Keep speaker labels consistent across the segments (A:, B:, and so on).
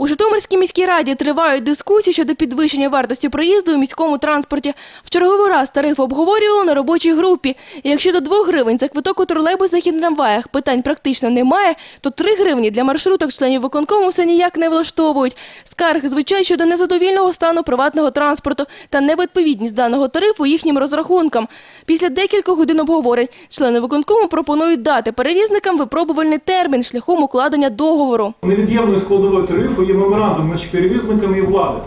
A: У Житомирській міській раді тривають дискусії щодо підвищення вартості проїзду у міському транспорті. В черговий раз тариф обговорювали на робочій групі. І якщо до 2 гривень за квиток у тролейбусах і трамваях питань практично немає, то 3 гривні для маршруток членів виконкому все ніяк не влаштовують. Скарг звучать щодо незадовільного стану приватного транспорту та невідповідність даного тарифу їхнім розрахункам. Після декількох годин обговорень члени виконкому пропонують дати перевізникам випробувальний термін шляхом укладення договору.
B: Невід'ємною складовою тарифу є меморандум між перевізниками і владою.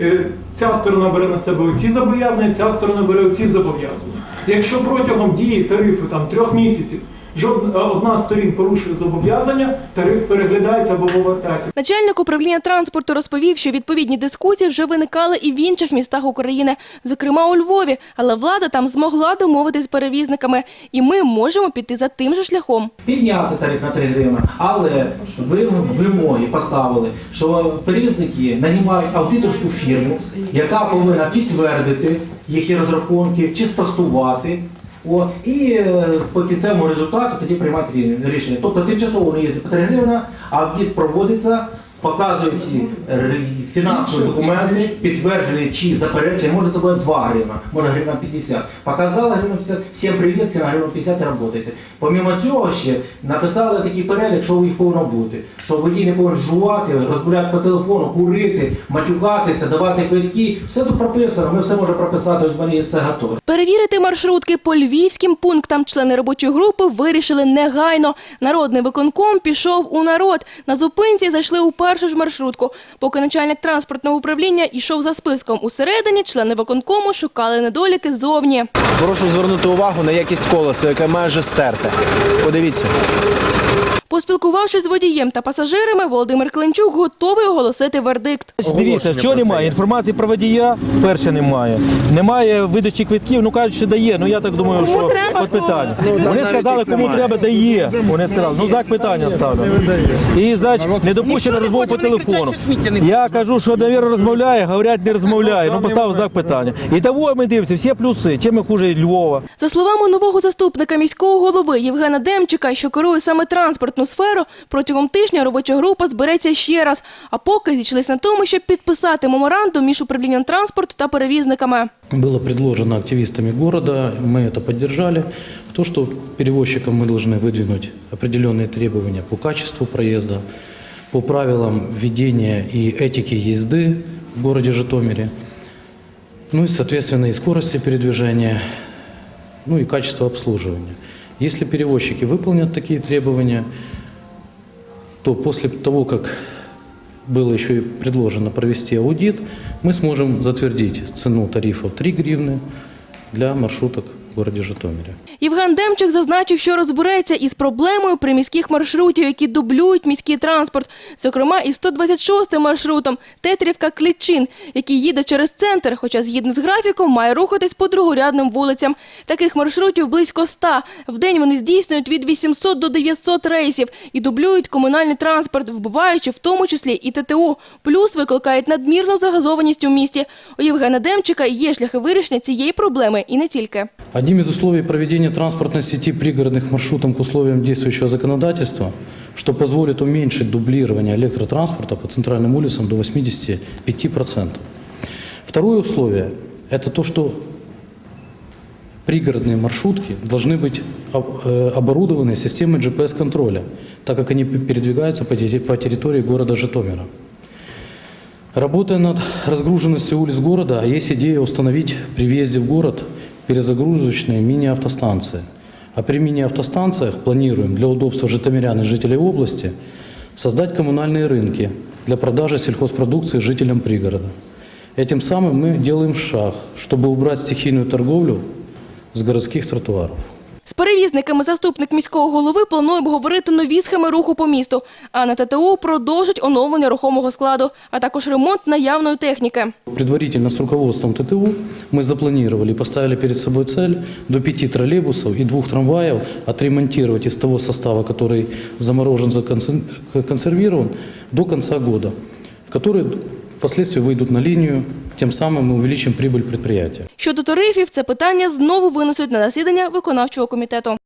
B: Е, Ця сторона бере на себе ці зобов'язання, ця сторона бере ці зобов'язання. Якщо протягом дії тарифу там трьох місяців жодна одна з сторін порушує зобов'язання, тариф переглядається або повертається.
A: Начальник управління транспорту розповів, що відповідні дискусії вже виникали і в інших містах України, зокрема у Львові, але влада там змогла домовитись з перевізниками, і ми можемо піти за тим же шляхом.
C: підняти тариф на 3 гривні, але ви вимоги поставили, що перевізники нанімають аудиторську фірму, яка повинна підтвердити їхні розрахунки чи спростувати. О, і е, по кінцевому результату тоді приймати рішення. Тобто тимчасово не є по 3 гривні, а аудит проводиться, показують е, фінансові документи, підтверджені чи заперечення, може це буде 2 гривна, може гривна 50. Показала гривна 50, всім привіт, ціна гривна 50 і. Помімо цього ще написали такий перелік, що їх повинно бути. Що водій не повинен жувати, розмовляти по телефону, курити, матюкатися, давати квитки. Все тут прописано, ми все можемо прописати, ось в все готове.
A: Перевірити маршрутки по львівським пунктам члени робочої групи вирішили негайно. Народний виконком пішов у народ. На зупинці зайшли у першу ж маршрутку. Поки начальник транспортного управління йшов за списком усередині, члени виконкому шукали недоліки зовні.
D: Прошу звернути увагу на якість колеса, яке майже стерте. Подивіться.
A: Поспілкувавшись з водієм та пасажирами, Володимир Клинчук готовий оголосити вердикт.
E: Дивіться, чого немає? Інформації про водія перше немає. Немає видачі квитків, ну кажуть, що дає. Ну я так думаю, що от питання. Вони сказали, кому треба дає. Вони сказали, ну так питання ставлю. І значить, не допущено розмову по телефону. Я кажу, що навіра розмовляє, говорять, не розмовляє. Ну поставив знак питання. І того ми дивимося, всі плюси. Чим ми хуже Львова.
A: За словами нового заступника міського голови Євгена Демчика, що керує саме транспортну сферу, протягом тижня робоча група збереться ще раз. А поки зійшлись на тому, щоб підписати меморандум між управлінням транспорту та перевізниками.
F: Было предложено активистами города, мы это поддержали. То, что перевозчикам мы должны выдвинуть определенные требования по качеству проезда, по правилам ведения и этики езды в городе Житомире, ну и, соответственно, и скорости передвижения, ну и качество обслуживания. Если перевозчики выполнят такие требования, то после того, как было еще и предложено провести аудит, мы сможем затвердить цену тарифов 3 гривны для маршруток в городе Житомире.
A: Євген Демчик зазначив, що розбереться із проблемою приміських маршрутів, які дублюють міський транспорт, зокрема із 126 маршрутом Тетрівка-Клітчин, який їде через центр, хоча згідно з графіком має рухатись по другорядним вулицям. Таких маршрутів близько 100. В день вони здійснюють від 800 до 900 рейсів і дублюють комунальний транспорт, вбиваючи в тому числі і ТТУ. Плюс викликають надмірну загазованість у місті. У Євгена Демчика є шляхи вирішення цієї проблеми і не тільки.
F: Одним из условий проведения транспортной сети пригородных маршрутом к условиям действующего законодательства, что позволит уменьшить дублирование электротранспорта по центральным улицам до 85%. Второе условие – это то, что пригородные маршрутки должны быть э, оборудованы системой GPS-контроля, так как они передвигаются по терри- по территории города Житомира. Работая над разгруженностью улиц города, есть идея установить при въезде в город перезагрузочные мини-автостанции. А при мини-автостанциях планируем для удобства житомирян и жителей области создать коммунальные рынки для продажи сельхозпродукции жителям пригорода. Этим самым мы делаем шаг, чтобы убрать стихийную торговлю с городских тротуаров.
A: З перевізниками заступник міського голови планує обговорити нові схеми руху по місту, а на ТТУ продовжить оновлення рухомого складу, а також ремонт наявної техніки.
F: Предварительно с руководством ТТУ мы запланировали и поставили перед собой цель до пяти троллейбусов и двух трамваев отремонтировать из того состава, который заморожен, законсер- консервирован, до конца года, которые впоследствии выйдут на линию, тем самым мы увеличим прибыль предприятия.
A: Щодо тарифів, це питання знову винесуть на засідання виконавчого комітету.